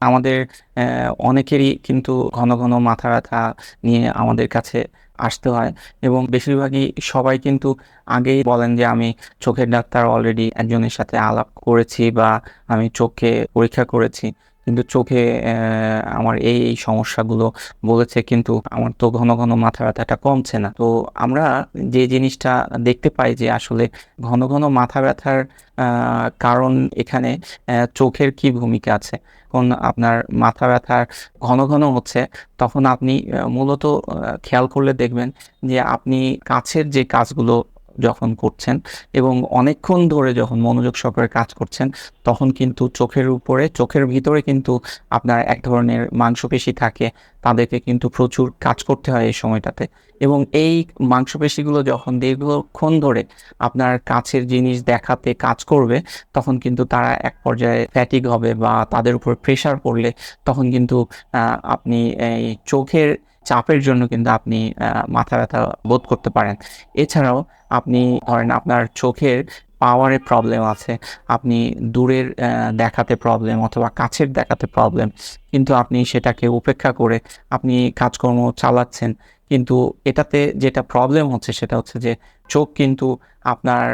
আমাদের অনেকেরই কিন্তু ঘন ঘন মাথা ব্যথা নিয়ে আমাদের কাছে আসতে হয় এবং বেশিরভাগই সবাই কিন্তু আগেই বলেন যে আমি চোখের ডাক্তার অলরেডি একজনের সাথে আলাপ করেছি বা আমি চোখে পরীক্ষা করেছি। কিন্তু চোখে আমার এই এই সমস্যাগুলো বলেছে, কিন্তু আমার তো ঘন ঘন মাথা ব্যথাটা কমছে না। তো আমরা যে জিনিসটা দেখতে পাই যে আসলে ঘন ঘন মাথা ব্যথার কারণ এখানে চোখের কি ভূমিকা আছে? কোন আপনার মাথা ব্যথার ঘন ঘন হচ্ছে, তখন আপনি মূলত খেয়াল করলে দেখবেন যে আপনি কাছের যে কাজগুলো যখন করছেন এবং অনেকক্ষণ ধরে যখন মনোযোগ সহকারে কাজ করছেন, তখন কিন্তু চোখের উপরে, চোখের ভিতরে কিন্তু আপনার এক ধরনের মাংসপেশি থাকে। তাদেরকে কিন্তু প্রচুর কাজ করতে হয় এই সময়টাতে। এবং এই মাংসপেশিগুলো যখন দীর্ঘক্ষণ ধরে আপনার কাছের জিনিস দেখাতে কাজ করবে, তখন কিন্তু তারা এক পর্যায়ে ফ্যাটিক হবে বা তাদের উপর প্রেসার পড়লে তখন কিন্তু আপনি এই চোখের চাপের জন্য কিন্তু আপনি মাথা ব্যথা বোধ করতে পারেন। এছাড়াও আপনি ধরেন আপনার চোখের পাওয়ারে প্রবলেম আছে, আপনি দূরের দেখাতে প্রবলেম অথবা কাছের দেখাতে প্রবলেম কিন্তু আপনি সেটাকে উপেক্ষা করে আপনি কাজকর্ম চালাচ্ছেন, কিন্তু এটাতে যেটা প্রবলেম হচ্ছে সেটা হচ্ছে যে চোখ কিন্তু আপনার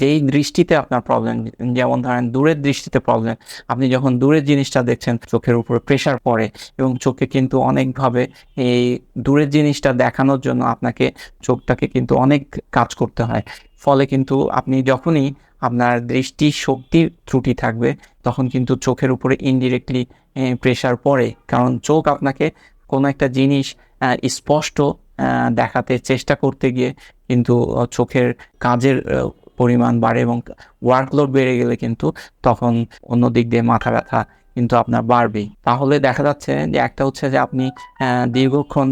যেই দৃষ্টিতে আপনার প্রবলেম যেমন ধরেন দূরের দৃষ্টিতে প্রবলেম আপনি যখন দূরের জিনিসটা দেখছেন, চোখের উপরে প্রেসার পড়ে এবং চোখে কিন্তু অনেকভাবে এই দূরের জিনিসটা দেখানোর জন্য আপনাকে চোখটাকে কিন্তু অনেক কাজ করতে হয়। ফলে কিন্তু আপনি যখনই আপনার দৃষ্টি শক্তির ত্রুটি থাকবে, তখন কিন্তু চোখের উপরে ইনডিরেক্টলি প্রেসার পড়ে। কারণ চোখ আপনাকে কোনো একটা জিনিস স্পষ্ট দেখাতে চেষ্টা করতে গিয়ে কিন্তু চোখের কাজের পরিমাণ বাড়ে এবং ওয়ার্কলোড বেড়ে গেলে কিন্তু তখন অন্য দিক দিয়ে মাথা ব্যথা কিন্তু আপনার বাড়বেই। তাহলে দেখা যাচ্ছে যে একটা হচ্ছে যে আপনি দীর্ঘক্ষণ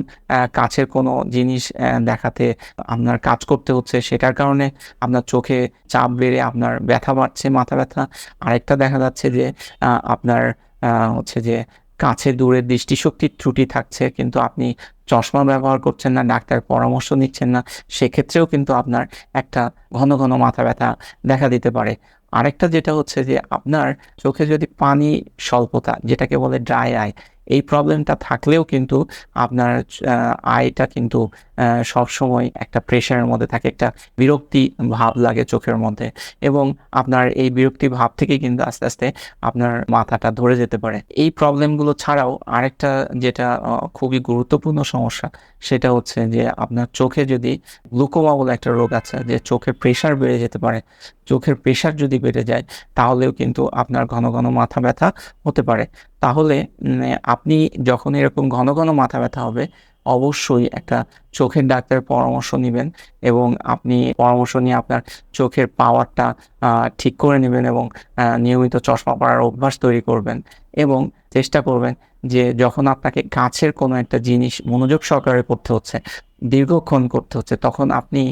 কাছের কোনো জিনিস দেখাতে আপনার কাজ করতে হচ্ছে, সেটার কারণে আপনার চোখে চাপ বেড়ে আপনার ব্যথা বাড়ছে, মাথা ব্যথা। আরেকটা দেখা যাচ্ছে যে আপনার হচ্ছে যে কাছে দূরের দৃষ্টিশক্তির ত্রুটি থাকছে, কিন্তু আপনি চশমা ব্যবহার করছেন না ডাক্তার পরামর্শ নিচ্ছেন না, সেক্ষেত্রেও কিন্তু আপনার একটা ঘন ঘন মাথা ব্যথা দেখা দিতে পারে। আরেকটা যেটা হচ্ছে যে আপনার চোখে যদি পানি স্বল্পতা যেটাকে বলে ড্রাই আই এই প্রবলেমটা থাকলেও কিন্তু আপনার আয়টা কিন্তু সবসময় একটা প্রেশারের মধ্যে থাকে, একটা বিরক্তি ভাব লাগে চোখের মধ্যে এবং আপনার এই বিরক্তি ভাব থেকে কিন্তু আস্তে আস্তে আপনার মাথাটা ধরে যেতে পারে। এই প্রবলেমগুলো ছাড়াও আরেকটা যেটা খুবই গুরুত্বপূর্ণ সমস্যা সেটা হচ্ছে যে আপনার চোখে যদি গ্লুকোমা বলে একটা রোগ আছে যে চোখের প্রেশার বেড়ে যেতে পারে, চোখের প্রেশার যদি বেড়ে যায় তাহলেও কিন্তু আপনার ঘন ঘন মাথা ব্যথা হতে পারে। তাহলে আপনি যখন এরকম ঘন ঘন মাথা ব্যথা হবে, অবশ্যই একটা চোখের ডাক্তারের পরামর্শ নেবেন এবং আপনি পরামর্শ নিয়ে আপনার চোখের পাওয়ারটা ঠিক করে নেবেন এবং নিয়মিত চশমা পরার অভ্যাস তৈরি করবেন এবং চেষ্টা করবেন যে যখন আপনাকে কাছের কোনো একটা জিনিস মনোযোগ সহকারে করতে হচ্ছে, দীর্ঘক্ষণ করতে হচ্ছে, তখন আপনি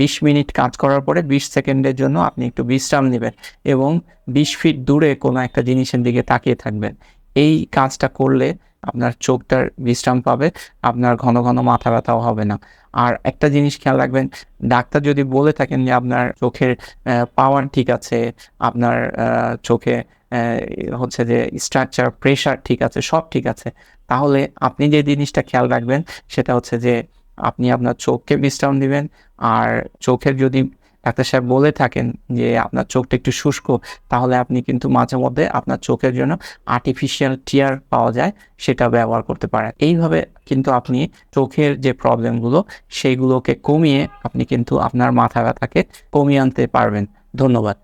বিশ মিনিট কাজ করার পরে বিশ সেকেন্ডের জন্য আপনি একটু বিশ্রাম নেবেন এবং বিশ ফিট দূরে কোনো একটা জিনিসের দিকে তাকিয়ে থাকবেন। এই কাজটা করলে আপনার চোখটার বিশ্রাম পাবে, আপনার ঘন ঘন মাথা ব্যথাও হবে না। আর একটা জিনিস খেয়াল রাখবেন, ডাক্তার যদি বলে থাকেন যে আপনার চোখের পাওয়ার ঠিক আছে, আপনার চোখে হচ্ছে যে স্ট্রাকচার প্রেশার ঠিক আছে, সব ঠিক আছে, তাহলে আপনি যে জিনিসটা খেয়াল রাখবেন সেটা হচ্ছে যে আপনি আপনার চোখকে বিশ্রাম দিবেন, আর চোখের যদি ডাক্তার সাহেব বলে থাকেন যে, আপনার চোখটা একটু শুষ্ক, তাহলে আপনি কিন্তু মাঝে মধ্যে আপনার চোখের জন্য আর্টিফিশিয়াল টিয়ার পাওয়া যায়, সেটা ব্যবহার করতে পারেন। এইভাবে কিন্তু আপনি চোখের যে প্রবলেমগুলো সেইগুলোকে কমিয়ে আপনি কিন্তু আপনার মাথা ব্যথাকে কমিয়ে আনতে পারবেন। ধন্যবাদ।